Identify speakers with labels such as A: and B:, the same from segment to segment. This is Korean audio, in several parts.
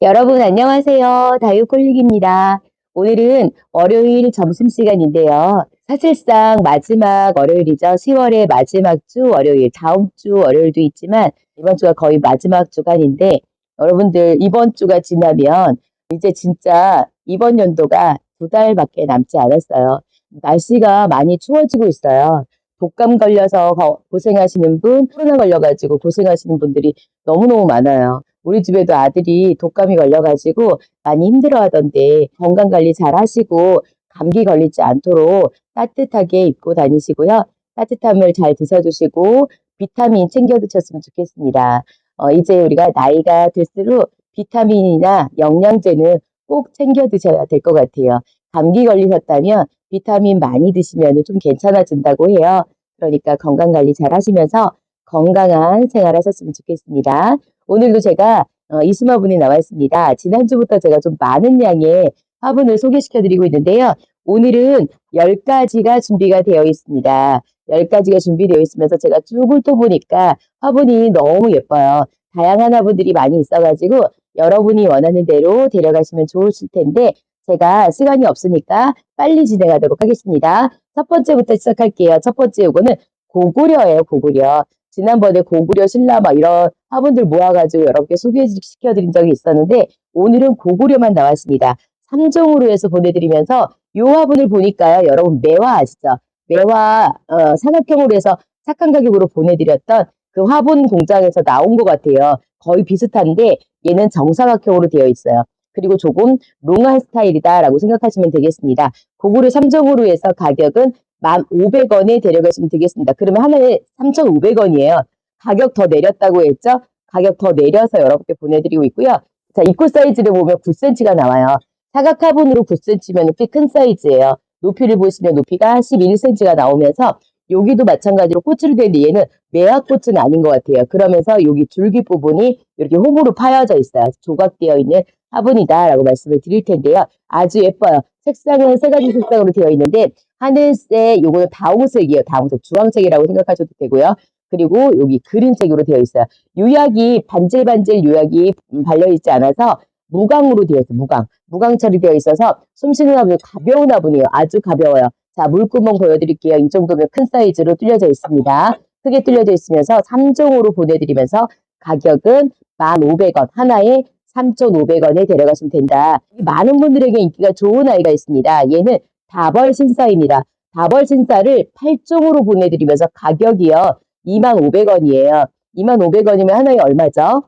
A: 여러분 안녕하세요. 다육콜릭입니다. 오늘은 월요일 점심시간인데요. 사실상 마지막 월요일이죠. 10월의 마지막 주 월요일, 다음 주 월요일도 있지만 이번 주가 거의 마지막 주간인데 여러분들 이번 주가 지나면 이제 진짜 이번 연도가 두 달밖에 남지 않았어요. 날씨가 많이 추워지고 있어요. 독감 걸려서 거- 고생하시는 분, 코로나 걸려가지고 고생하시는 분들이 너무너무 많아요. 우리 집에도 아들이 독감이 걸려가지고 많이 힘들어 하던데 건강 관리 잘 하시고 감기 걸리지 않도록 따뜻하게 입고 다니시고요. 따뜻함을 잘 드셔주시고 비타민 챙겨 드셨으면 좋겠습니다. 어, 이제 우리가 나이가 들수록 비타민이나 영양제는 꼭 챙겨 드셔야 될 것 같아요. 감기 걸리셨다면 비타민 많이 드시면 좀 괜찮아진다고 해요. 그러니까 건강 관리 잘 하시면서 건강한 생활 하셨으면 좋겠습니다. 오늘도 제가 어, 이수마분이 나와 있습니다. 지난주부터 제가 좀 많은 양의 화분을 소개시켜 드리고 있는데요. 오늘은 10가지가 준비가 되어 있습니다. 10가지가 준비되어 있으면서 제가 쭉 훑어보니까 화분이 너무 예뻐요. 다양한 화분들이 많이 있어가지고 여러분이 원하는 대로 데려가시면 좋으실 텐데 제가 시간이 없으니까 빨리 진행하도록 하겠습니다. 첫 번째부터 시작할게요. 첫 번째 요거는 고구려예요, 고구려. 지난번에 고구려, 신라 막 이런 화분들 모아가지고 여러분께 소개시켜드린 적이 있었는데 오늘은 고구려만 나왔습니다. 3종으로 해서 보내드리면서 이 화분을 보니까요. 여러분 매화 아시죠? 매화 어, 삼각형으로 해서 착한 가격으로 보내드렸던 그 화분 공장에서 나온 것 같아요. 거의 비슷한데 얘는 정사각형으로 되어 있어요. 그리고 조금 롱한 스타일이다라고 생각하시면 되겠습니다. 고구려 3종으로 해서 가격은 1,500원에 데려가시면 되겠습니다. 그러면 하나에 3,500원이에요. 가격 더 내렸다고 했죠? 가격 더 내려서 여러분께 보내드리고 있고요. 자, 입구 사이즈를 보면 9cm가 나와요. 사각 화분으로 9cm면 꽤 큰 사이즈예요. 높이를 보시면 높이가 11cm가 나오면서 여기도 마찬가지로 꽃으로 되는데 얘는 매화꽃은 아닌 것 같아요. 그러면서 여기 줄기 부분이 이렇게 홈으로 파여져 있어요. 조각되어 있는 화분이다라고 말씀을 드릴 텐데요. 아주 예뻐요. 색상은 세 가지 색상으로 되어 있는데 하늘색, 요거는 다홍색이에요. 다홍색, 주황색이라고 생각하셔도 되고요. 그리고 여기 그린색으로 되어 있어요. 유약이 반질반질 유약이 음, 발려있지 않아서 무광으로 되어 있어요. 무광. 무광 처리되어 있어서 숨 쉬는 화분 가벼운 화분이에요. 아주 가벼워요. 자, 물구멍 보여드릴게요. 이 정도면 큰 사이즈로 뚫려져 있습니다. 크게 뚫려져 있으면서 3종으로 보내드리면서 가격은 1,500원. 하나에 3,500원에 데려가시면 된다. 많은 분들에게 인기가 좋은 아이가 있습니다. 얘는 다벌 신사입니다. 다벌 신사를 8종으로 보내드리면서 가격이요. 25,500원이에요. 25,500원이면 하나에 얼마죠?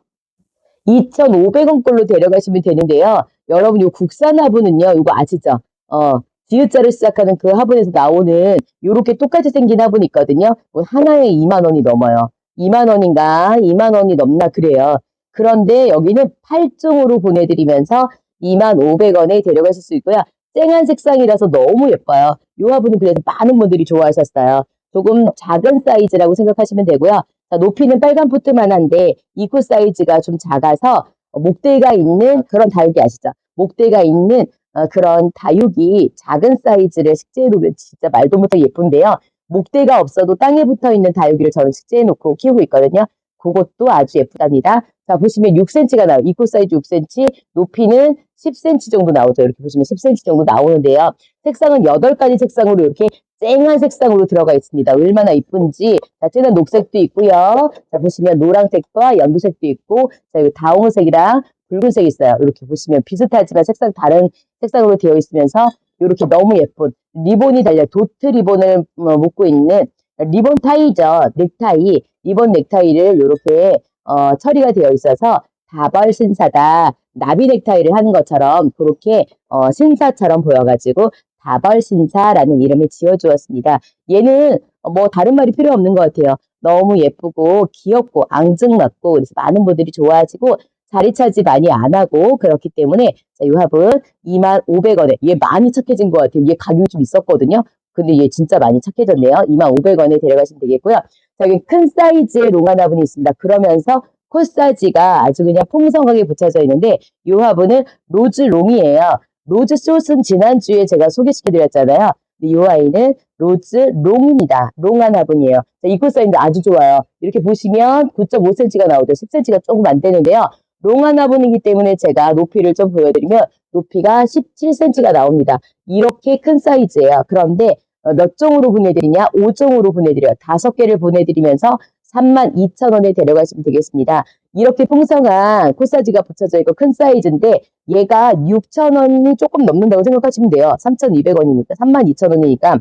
A: 2,500원 꼴로 데려가시면 되는데요. 여러분, 이 국산 화분은요, 이거 아시죠? 어, 디귿자를 시작하는 그 화분에서 나오는 이렇게 똑같이 생긴 화분이 있거든요. 하나에 2만 원이 넘어요. 2만 원인가 2만 원이 넘나 그래요. 그런데 여기는 8종으로 보내드리면서 2만 500원에 데려가실 수 있고요. 쨍한 색상이라서 너무 예뻐요. 이 화분은 그래서 많은 분들이 좋아하셨어요. 조금 작은 사이즈라고 생각하시면 되고요. 자, 높이는 빨간 포트만 한데 입구 사이즈가 좀 작아서 목대가 있는 그런 다육이 아시죠? 목대가 있는 어, 그런 다육이 작은 사이즈를 식재해 놓으면 진짜 말도 못하게 예쁜데요. 목대가 없어도 땅에 붙어 있는 다육이를 저는 식재해 놓고 키우고 있거든요. 그것도 아주 예쁘답니다. 자, 보시면 6cm가 나와요. 입구 사이즈 6cm, 높이는 10cm 정도 나오죠. 이렇게 보시면 10cm 정도 나오는데요. 색상은 8가지 색상으로 이렇게 쨍한 색상으로 들어가 있습니다. 얼마나 이쁜지. 자, 쨍한 녹색도 있고요. 자, 보시면 노란색과 연두색도 있고, 자, 여기 다홍색이랑 붉은색이 있어요. 이렇게 보시면 비슷하지만 색상 다른 색상으로 되어 있으면서 이렇게 너무 예쁜 리본이 달려 도트 리본을 어, 묶고 있는 리본 타이죠. 넥타이. 리본 넥타이를 이렇게 어, 처리가 되어 있어서 다벌 신사다. 나비 넥타이를 하는 것처럼 그렇게 어, 신사처럼 보여가지고 다벌 신사라는 이름을 지어주었습니다. 얘는 뭐 다른 말이 필요 없는 것 같아요. 너무 예쁘고 귀엽고 앙증맞고 그래서 많은 분들이 좋아하시고 자리 차지 많이 안 하고 그렇기 때문에 자, 이 화분 25,500원에 얘 많이 착해진 것 같아요. 얘 가격이 좀 있었거든요. 근데 얘 진짜 많이 착해졌네요. 25,500원에 데려가시면 되겠고요. 자, 여기 큰 사이즈의 롱한 화분이 있습니다. 그러면서 코사지가 아주 그냥 풍성하게 붙여져 있는데 이 화분은 로즈 롱이에요. 로즈 숏은 지난주에 제가 소개시켜 드렸잖아요. 이 아이는 로즈 롱입니다. 롱한 화분이에요. 자, 입구 사이즈도 아주 좋아요. 이렇게 보시면 9.5cm가 나오죠. 10cm가 조금 안 되는데요. 롱하나분이기 때문에 제가 높이를 좀 보여드리면 높이가 17cm가 나옵니다. 이렇게 큰 사이즈예요. 그런데 어, 몇 종으로 보내드리냐? 5종으로 보내드려요. 다섯 개를 보내드리면서 32,000원에 데려가시면 되겠습니다. 이렇게 풍성한 코사지가 붙여져 있고 큰 사이즈인데 얘가 6,000원이 조금 넘는다고 생각하시면 돼요. 3,200원이니까 32,000원이니까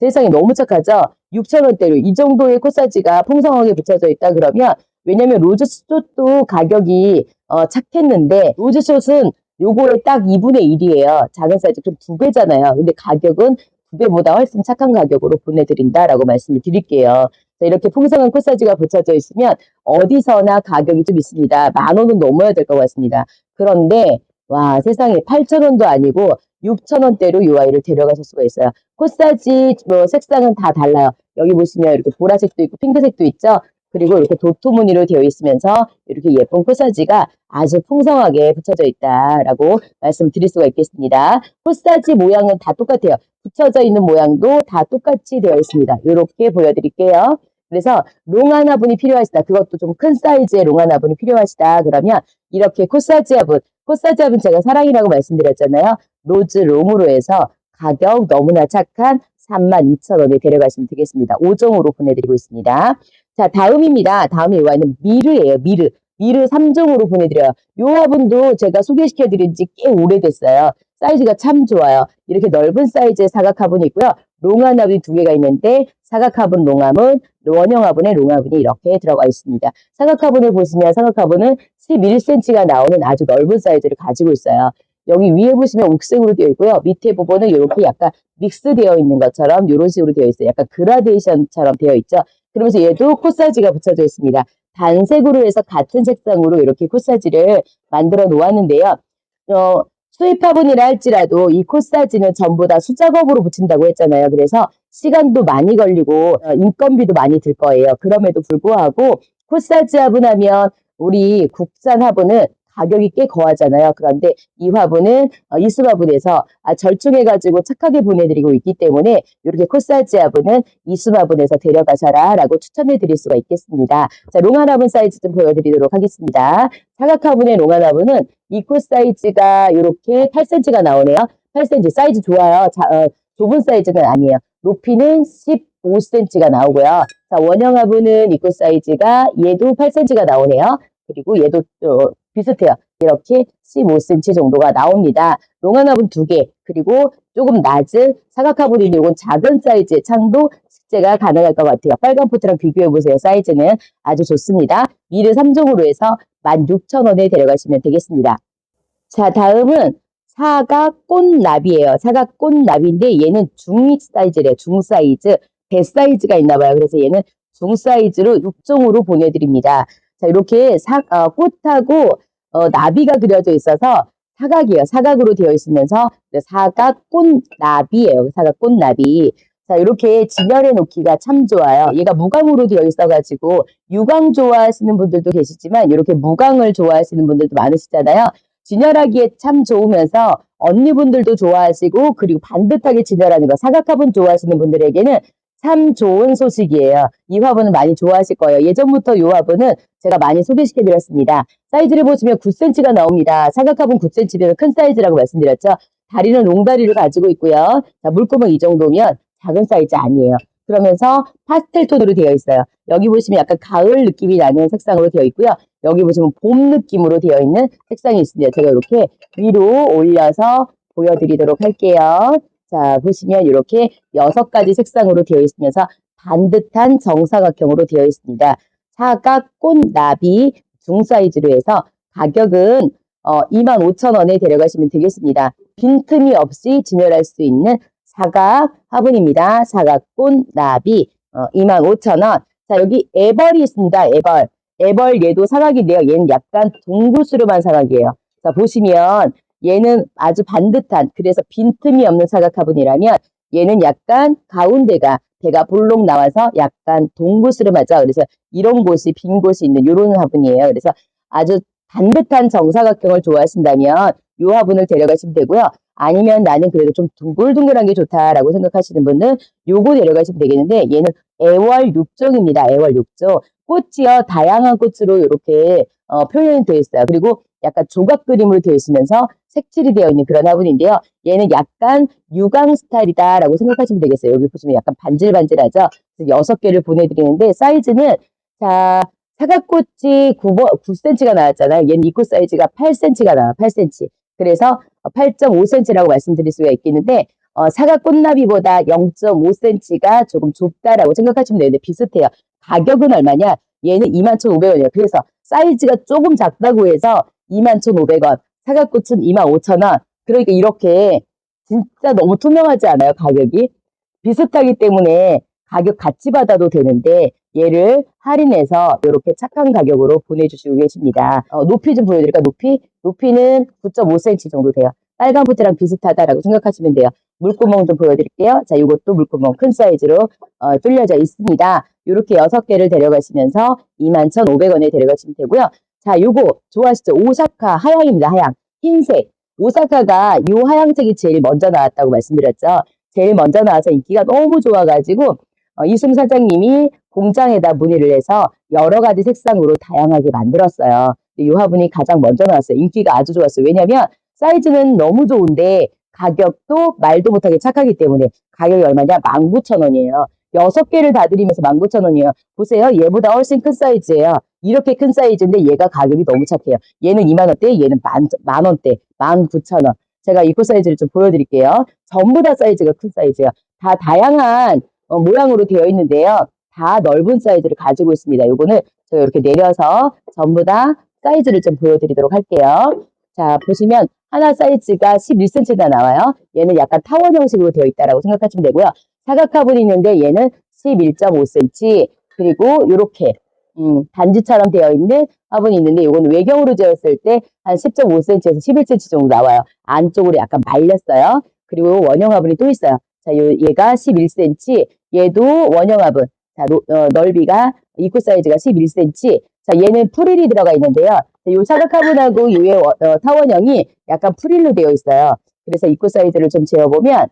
A: 세상에 너무 착하죠? 6,000원대로 이 정도의 코사지가 풍성하게 붙여져 있다 그러면 왜냐면 로즈숏도 가격이 어, 착했는데 로즈숏은 요거의 딱 2분의 1이에요. 작은 사이즈 좀두 배잖아요. 근데 가격은 두 배보다 훨씬 착한 가격으로 보내드린다라고 말씀을 드릴게요. 자, 이렇게 풍성한 코사지가 붙여져 있으면 어디서나 가격이 좀 있습니다. 만 원은 넘어야 될 것 같습니다. 그런데 와 세상에 8천 원도 아니고 6천 원대로 이 아이를 데려가실 수가 있어요. 코사지 뭐 색상은 다 달라요. 여기 보시면 이렇게 보라색도 있고 핑크색도 있죠. 그리고 이렇게 도토 무늬로 되어 있으면서 이렇게 예쁜 코사지가 아주 풍성하게 붙여져 있다라고 말씀드릴 수가 있겠습니다. 코사지 모양은 다 똑같아요. 붙여져 있는 모양도 다 똑같이 되어 있습니다. 이렇게 보여드릴게요. 그래서 롱한 화분이 필요하시다. 그것도 좀 큰 사이즈의 롱한 화분이 필요하시다. 그러면 이렇게 코사지 화분, 코사지 화분 제가 사랑이라고 말씀드렸잖아요. 로즈 롱으로 해서 가격 너무나 착한 32,000원에 데려가시면 되겠습니다. 5종으로 보내드리고 있습니다. 자, 다음입니다. 다음에 와 있는 미르예요. 미르. 미르 3종으로 보내드려요. 요 화분도 제가 소개시켜드린 지 꽤 오래됐어요. 사이즈가 참 좋아요. 이렇게 넓은 사이즈의 사각 화분이 있고요. 롱한 화분이 두 개가 있는데 사각 화분, 롱화분, 원형 화분에 롱화분이 이렇게 들어가 있습니다. 사각 화분을 보시면 사각 화분은 11cm가 나오는 아주 넓은 사이즈를 가지고 있어요. 여기 위에 보시면 옥색으로 되어 있고요. 밑에 부분은 이렇게 약간 믹스되어 있는 것처럼 이런 식으로 되어 있어요. 약간 그라데이션처럼 되어 있죠. 그러면서 얘도 코사지가 붙여져 있습니다. 단색으로 해서 같은 색상으로 이렇게 코사지를 만들어 놓았는데요. 어, 수입 화분이라 할지라도 이 코사지는 전부 다 수작업으로 붙인다고 했잖아요. 그래서 시간도 많이 걸리고 어, 인건비도 많이 들 거예요. 그럼에도 불구하고 코사지 화분하면 우리 국산 화분은 가격이 꽤 거하잖아요. 그런데 이 화분은 어, 이수 화분에서 아, 절충해가지고 착하게 보내드리고 있기 때문에 이렇게 코사지 화분은 이수 화분에서 데려가셔라 라고 추천해 드릴 수가 있겠습니다. 자, 롱한 화분 사이즈 좀 보여드리도록 하겠습니다. 사각 화분의 롱한 화분은 이코 사이즈가 이렇게 8cm가 나오네요. 8cm 사이즈 좋아요. 자, 어, 좁은 사이즈는 아니에요. 높이는 15cm가 나오고요. 자, 원형 화분은 이코 사이즈가 얘도 8cm가 나오네요. 그리고 얘도 어, 비슷해요. 이렇게 15cm 정도가 나옵니다. 롱한 화분 두 개, 그리고 조금 낮은 사각 화분이 이건 작은 사이즈의 창도 식재가 가능할 것 같아요. 빨간 포트랑 비교해 보세요. 사이즈는 아주 좋습니다. 미르 3종으로 해서 16,000원에 데려가시면 되겠습니다. 자, 다음은 사각 꽃나비예요. 사각 꽃나비인데 얘는 중 사이즈래요. 중 사이즈. 대 사이즈가 있나 봐요. 그래서 얘는 중 사이즈로 6종으로 보내드립니다. 자, 이렇게 사, 어, 꽃하고 어, 나비가 그려져 있어서 사각이에요. 사각으로 되어 있으면서 사각 꽃나비예요. 사각 꽃나비. 자, 이렇게 진열해 놓기가 참 좋아요. 얘가 무광으로 되어 있어가지고 유광 좋아하시는 분들도 계시지만 이렇게 무광을 좋아하시는 분들도 많으시잖아요. 진열하기에 참 좋으면서 언니분들도 좋아하시고 그리고 반듯하게 진열하는 거 사각화분 좋아하시는 분들에게는 참 좋은 소식이에요. 이 화분은 많이 좋아하실 거예요. 예전부터 이 화분은 제가 많이 소개시켜 드렸습니다. 사이즈를 보시면 9cm가 나옵니다. 사각화분 9cm면 큰 사이즈라고 말씀드렸죠. 다리는 롱다리를 가지고 있고요. 자, 물구멍 이 정도면 작은 사이즈 아니에요. 그러면서 파스텔 톤으로 되어 있어요. 여기 보시면 약간 가을 느낌이 나는 색상으로 되어 있고요. 여기 보시면 봄 느낌으로 되어 있는 색상이 있습니다. 제가 이렇게 위로 올려서 보여드리도록 할게요. 자, 보시면 이렇게 여섯 가지 색상으로 되어 있으면서 반듯한 정사각형으로 되어 있습니다. 사각 꽃 나비 중사이즈로 해서 가격은 어, 25,000원에 데려가시면 되겠습니다. 빈틈이 없이 진열할 수 있는 사각 화분입니다. 사각꽃 나비 어, 25,000원. 자 여기 애벌이 있습니다. 애벌. 애벌 얘도 사각인데요. 얘는 약간 동구스름한 사각이에요. 자 보시면 얘는 아주 반듯한 그래서 빈틈이 없는 사각 화분이라면 얘는 약간 가운데가 배가 볼록 나와서 약간 동구스름하죠. 그래서 이런 곳이 빈 곳이 있는 이런 화분이에요. 그래서 아주 반듯한 정사각형을 좋아하신다면 이 화분을 데려가시면 되고요. 아니면 나는 그래도 좀 둥글둥글한 게 좋다라고 생각하시는 분은 요거 데려가시면 되겠는데 얘는 애월 6종입니다. 애월 6종. 꽃이요. 다양한 꽃으로 이렇게 어, 표현이 되어 있어요. 그리고 약간 조각 그림으로 되어 있으면서 색칠이 되어 있는 그런 화분인데요. 얘는 약간 유광 스타일이다라고 생각하시면 되겠어요. 여기 보시면 약간 반질반질하죠. 여섯 개를 보내드리는데 사이즈는 자 사각꽃이 9번, 9cm가 나왔잖아요. 얘는 입구 사이즈가 8cm가 나와 8cm. 그래서 8.5cm라고 말씀드릴 수가 있겠는데 어, 사각 꽃나비보다 0.5cm가 조금 좁다라고 생각하시면 되는데 비슷해요. 가격은 얼마냐? 얘는 21,500원이에요. 그래서 사이즈가 조금 작다고 해서 21,500원, 사각꽃은 25,000원. 그러니까 이렇게 진짜 너무 투명하지 않아요? 가격이? 비슷하기 때문에 가격 같이 받아도 되는데 얘를 할인해서 이렇게 착한 가격으로 보내주시고 계십니다. 어, 높이 좀 보여드릴까? 높이? 높이는 9.5cm 정도 돼요. 빨간 포트랑 비슷하다라고 생각하시면 돼요. 물구멍 좀 보여드릴게요. 자, 이것도 물구멍 큰 사이즈로 어, 뚫려져 있습니다. 이렇게 6개를 데려가시면서 21,500원에 데려가시면 되고요. 자, 요거 좋아하시죠? 오사카 하양입니다. 하양. 흰색. 오사카가 요 하양색이 제일 먼저 나왔다고 말씀드렸죠. 제일 먼저 나와서 인기가 너무 좋아가지고 어, 이승 사장님이 공장에다 문의를 해서 여러 가지 색상으로 다양하게 만들었어요. 이 화분이 가장 먼저 나왔어요. 인기가 아주 좋았어요. 왜냐면 사이즈는 너무 좋은데 가격도 말도 못하게 착하기 때문에 가격이 얼마냐? 19,000원이에요. 여섯 개를 다 드리면서 19,000원이에요. 보세요. 얘보다 훨씬 큰 사이즈예요. 이렇게 큰 사이즈인데 얘가 가격이 너무 착해요. 얘는 2만원대, 얘는 만, 만원대, 19,000원. 제가 입구 사이즈를 좀 보여드릴게요. 전부 다 사이즈가 큰 사이즈예요. 다 다양한 어, 모양으로 되어 있는데요. 다 넓은 사이즈를 가지고 있습니다. 요거는 제가 이렇게 내려서 전부 다 사이즈를 좀 보여드리도록 할게요. 자, 보시면 하나 사이즈가 11cm가 나와요. 얘는 약간 타원 형식으로 되어 있다라고 생각하시면 되고요. 사각 화분이 있는데 얘는 11.5cm 그리고 이렇게 음, 단지처럼 되어 있는 화분이 있는데 이거는 외경으로 재었을 때 한 10.5cm에서 11cm 정도 나와요. 안쪽으로 약간 말렸어요. 그리고 원형 화분이 또 있어요. 자, 요, 얘가 11cm, 얘도 원형 화분. 자, 노, 어, 넓이가 입구 사이즈가 11cm. 자, 얘는 프릴이 들어가 있는데요. 이 사각 화분하고 이 어, 타원형이 약간 프릴로 되어 있어요. 그래서 입구 사이즈를 좀 재어보면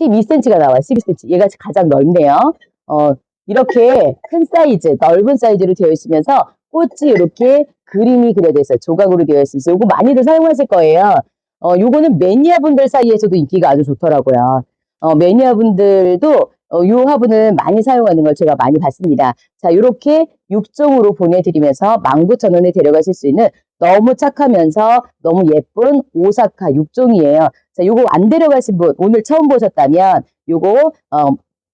A: 12cm가 나와요. 12cm. 얘가 가장 넓네요. 어, 이렇게 큰 사이즈, 넓은 사이즈로 되어 있으면서 꽃이 이렇게 그림이 그려져 있어요. 조각으로 되어 있어요. 이거 많이들 사용하실 거예요. 어, 요거는 매니아분들 사이에서도 인기가 아주 좋더라고요. 어, 매니아분들도 어, 요 화분은 많이 사용하는 걸 제가 많이 봤습니다. 자, 이렇게 6종으로 보내드리면서 19,000원에 데려가실 수 있는 너무 착하면서 너무 예쁜 오사카 6종이에요. 자, 요거 안 데려가신 분, 오늘 처음 보셨다면 요거 어,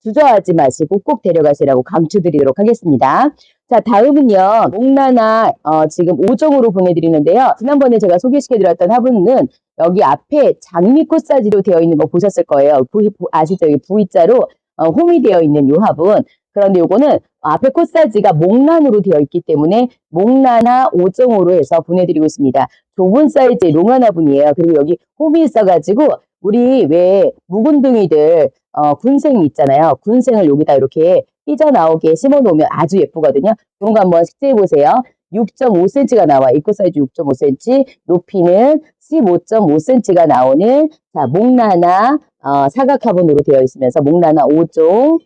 A: 주저하지 마시고 꼭 데려가시라고 강추드리도록 하겠습니다. 자, 다음은요. 목나나 어, 지금 5종으로 보내드리는데요. 지난번에 제가 소개시켜드렸던 화분은 여기 앞에 장미 꽃 사지로 되어 있는 거 보셨을 거예요. V, 아시죠? 여기 V자로 어, 홈이 되어 있는 요 화분. 그런데 요거는 앞에 꽃사지가 목란으로 되어 있기 때문에 목란화 5.5로 해서 보내드리고 있습니다. 좁은 사이즈의 롱한 화분이에요. 그리고 여기 홈이 있어가지고 우리 왜 묵은둥이들 어, 군생 있잖아요. 군생을 여기다 이렇게 삐져나오게 심어놓으면 아주 예쁘거든요. 그런 거 한번 식재해 보세요. 6.5cm가 나와. 입구 사이즈 6.5cm, 높이는 15.5cm가 나오는 자 목라나 어, 사각 화분으로 되어 있으면서 목라나 5종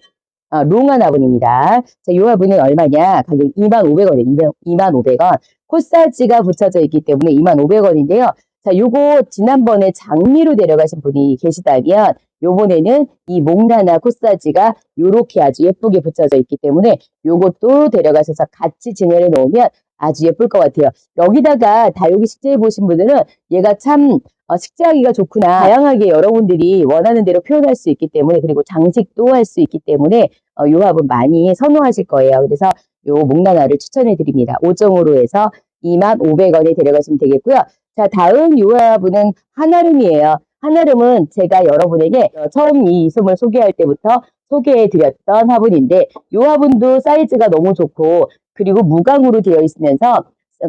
A: 어, 롱한 화분입니다. 자, 이 화분은 얼마냐? 가격 2만500원이에요. 2만 500원. 코사지가 붙여져 있기 때문에 2만 500원인데요. 자, 요거 지난번에 장미로 데려가신 분이 계시다면 요번에는 이 몽라나 코사지가 요렇게 아주 예쁘게 붙여져 있기 때문에 요것도 데려가셔서 같이 진열해 놓으면 아주 예쁠 것 같아요. 여기다가 다육이 식재해 보신 분들은 얘가 참 어, 식재하기가 좋구나. 다양하게 여러분들이 원하는 대로 표현할 수 있기 때문에 그리고 장식도 할 수 있기 때문에 어, 요 합은 많이 선호하실 거예요. 그래서 요 목나나를 추천해 드립니다. 5종으로 해서 25,500원에 데려가시면 되겠고요. 자 다음 요 화분은 한아름이에요. 한아름은 제가 여러분에게 어, 처음 이 이솜을 소개할 때부터 소개해 드렸던 화분인데 요 화분도 사이즈가 너무 좋고 그리고 무광으로 되어 있으면서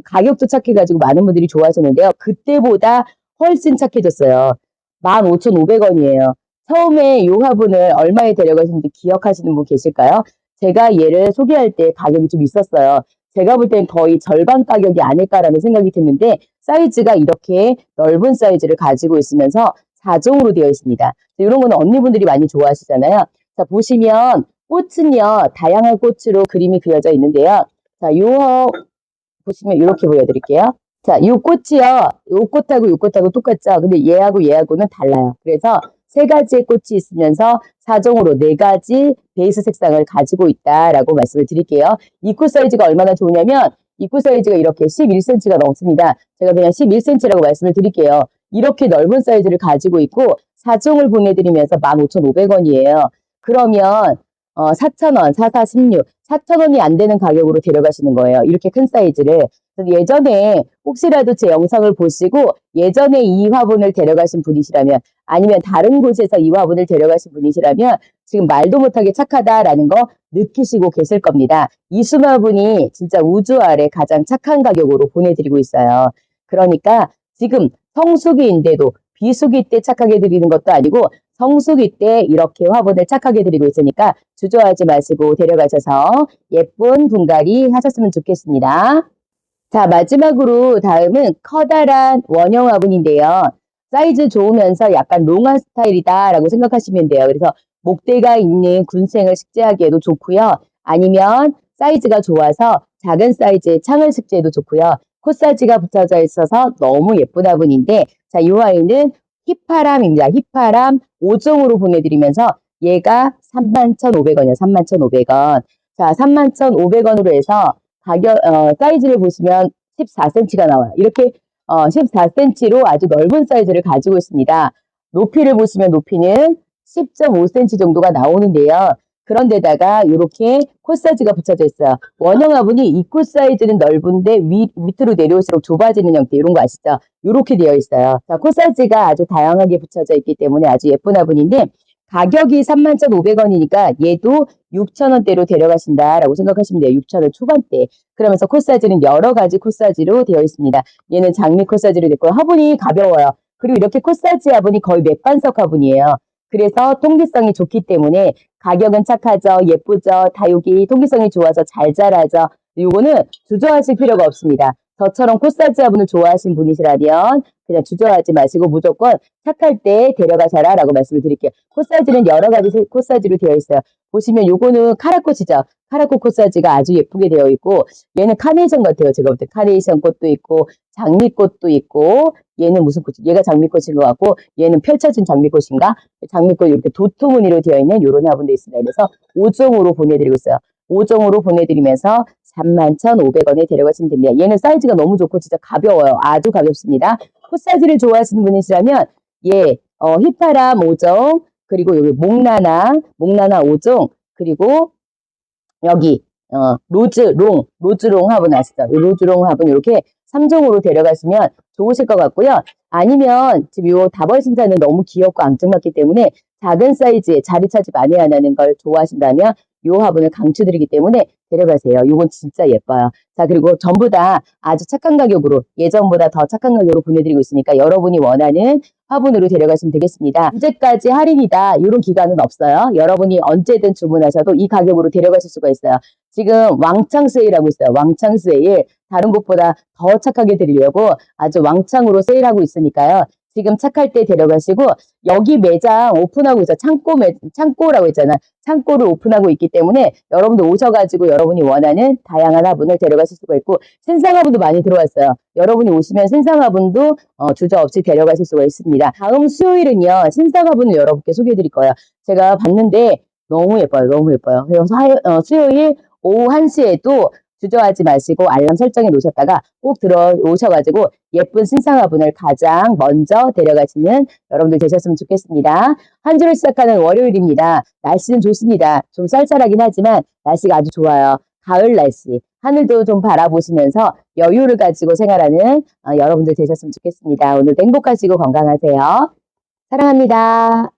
A: 가격도 착해가지고 많은 분들이 좋아하셨는데요. 그때보다 훨씬 착해졌어요. 15,500원이에요. 처음에 이 화분을 얼마에 데려가셨는지 기억하시는 분 계실까요? 제가 얘를 소개할 때 가격이 좀 있었어요. 제가 볼 땐 거의 절반 가격이 아닐까라는 생각이 드는데 사이즈가 이렇게 넓은 사이즈를 가지고 있으면서 4종으로 되어 있습니다. 이런 거는 언니분들이 많이 좋아하시잖아요. 자 보시면 꽃은요 다양한 꽃으로 그림이 그려져 있는데요. 자, 요 보시면 이렇게 보여드릴게요. 자, 이 꽃이요. 이 꽃하고 이 꽃하고 똑같죠? 근데 얘하고 얘하고는 달라요. 그래서 세 가지의 꽃이 있으면서 사종으로 네 가지 베이스 색상을 가지고 있다라고 말씀을 드릴게요. 이꽃 사이즈가 얼마나 좋으냐면 이꽃 사이즈가 이렇게 11cm가 넘습니다. 제가 그냥 11cm라고 말씀을 드릴게요. 이렇게 넓은 사이즈를 가지고 있고 사종을 보내드리면서 15,500원이에요. 그러면 어, 4,000원, 4, 4, 16, 4,000원이 안 되는 가격으로 데려가시는 거예요. 이렇게 큰 사이즈를. 예전에 혹시라도 제 영상을 보시고 예전에 이 화분을 데려가신 분이시라면 아니면 다른 곳에서 이 화분을 데려가신 분이시라면 지금 말도 못하게 착하다라는 거 느끼시고 계실 겁니다. 이 수마분이 진짜 우주 아래 가장 착한 가격으로 보내드리고 있어요. 그러니까 지금 성수기인데도 비수기 때 착하게 드리는 것도 아니고 성수기 때 이렇게 화분을 착하게 드리고 있으니까 주저하지 마시고 데려가셔서 예쁜 분갈이 하셨으면 좋겠습니다. 자, 마지막으로 다음은 커다란 원형 화분인데요. 사이즈 좋으면서 약간 롱한 스타일이다 라고 생각하시면 돼요. 그래서 목대가 있는 군생을 식재하기에도 좋고요. 아니면 사이즈가 좋아서 작은 사이즈의 창을 식재해도 좋고요. 코사지가 붙여져 있어서 너무 예쁜 화분인데 자, 이 아이는 휘파람입니다. 휘파람 5종으로 보내드리면서 얘가 31,500원이에요. 31,500원. 자, 31,500원으로 해서 가격, 어, 사이즈를 보시면 14cm가 나와요. 이렇게 어, 14cm로 아주 넓은 사이즈를 가지고 있습니다. 높이를 보시면 높이는 10.5cm 정도가 나오는데요. 그런데다가 이렇게 콧 사이즈가 붙여져 있어요. 원형 화분이 입구 사이즈는 넓은데 위, 밑으로 내려올수록 좁아지는 형태 이런 거 아시죠? 이렇게 되어 있어요. 자, 콧 사이즈가 아주 다양하게 붙여져 있기 때문에 아주 예쁜 화분인데 가격이 31,500원이니까 얘도 6,000원대로 데려가신다라고 생각하시면 돼요. 6,000원 초반대. 그러면서 콧 사이즈는 여러 가지 콧 사이즈로 되어 있습니다. 얘는 장미 콧 사이즈로 됐고요. 화분이 가벼워요. 그리고 이렇게 콧 사이즈 화분이 거의 맥반석 화분이에요. 그래서 통기성이 좋기 때문에 가격은 착하죠. 예쁘죠. 다육이 통기성이 좋아서 잘 자라죠. 요거는 주저하실 필요가 없습니다. 저처럼 코사지 화분을 좋아하시는 분이시라면 그냥 주저하지 마시고 무조건 착할 때 데려가셔라 라고 말씀을 드릴게요. 코사지는 여러 가지 코사지로 되어 있어요. 보시면 요거는 카라꽃이죠. 카라꽃 코사지가 아주 예쁘게 되어 있고 얘는 카네이션 같아요. 제가 볼 때 카네이션 꽃도 있고 장미꽃도 있고 얘는 무슨 꽃이 얘가 장미꽃인 것 같고 얘는 펼쳐진 장미꽃인가 장미꽃 이렇게 도토무늬로 되어 있는 요런 화분도 있습니다. 그래서 5종으로 보내드리고 있어요. 5종으로 보내드리면서 31,500원에 데려가시면 됩니다. 얘는 사이즈가 너무 좋고 진짜 가벼워요. 아주 가볍습니다. 콧 사이즈를 좋아하시는 분이시라면 얘 어, 휘파람 5종 그리고 여기 목나나 목나나 5종 그리고 여기 어, 로즈롱 로즈롱 화분 아시죠? 이 로즈롱 화분 이렇게 3종으로 데려가시면 좋으실 것 같고요. 아니면 지금 요 다벌 신사는 너무 귀엽고 앙증맞기 때문에 작은 사이즈에 자리 차지 많이 하는 걸 좋아하신다면 요 화분을 강추드리기 때문에 데려가세요. 요건 진짜 예뻐요. 자, 그리고 전부 다 아주 착한 가격으로 예전보다 더 착한 가격으로 보내드리고 있으니까 여러분이 원하는 화분으로 데려가시면 되겠습니다. 언제까지 할인이다. 이런 기간은 없어요. 여러분이 언제든 주문하셔도 이 가격으로 데려가실 수가 있어요. 지금 왕창 세일하고 있어요. 왕창 세일. 다른 곳보다 더 착하게 드리려고 아주 왕창으로 세일하고 있으니까요. 지금 착할 때 데려가시고 여기 매장 오픈하고 있어. 창고 매, 창고라고 했잖아. 창고를 오픈하고 있기 때문에 여러분들 오셔가지고 여러분이 원하는 다양한 화분을 데려가실 수가 있고 신상 화분도 많이 들어왔어요. 여러분이 오시면 신상 화분도 어, 주저 없이 데려가실 수가 있습니다. 다음 수요일은요 신상 화분을 여러분께 소개해 드릴 거예요. 제가 봤는데 너무 예뻐요. 너무 예뻐요. 그래서 화, 어, 수요일 오후 1시에도 주저하지 마시고 알람 설정해 놓으셨다가 꼭 들어오셔가지고 예쁜 신상화분을 가장 먼저 데려가시는 여러분들 되셨으면 좋겠습니다. 한 주를 시작하는 월요일입니다. 날씨는 좋습니다. 좀 쌀쌀하긴 하지만 날씨가 아주 좋아요. 가을 날씨, 하늘도 좀 바라보시면서 여유를 가지고 생활하는 어, 여러분들 되셨으면 좋겠습니다. 오늘도 행복하시고 건강하세요. 사랑합니다.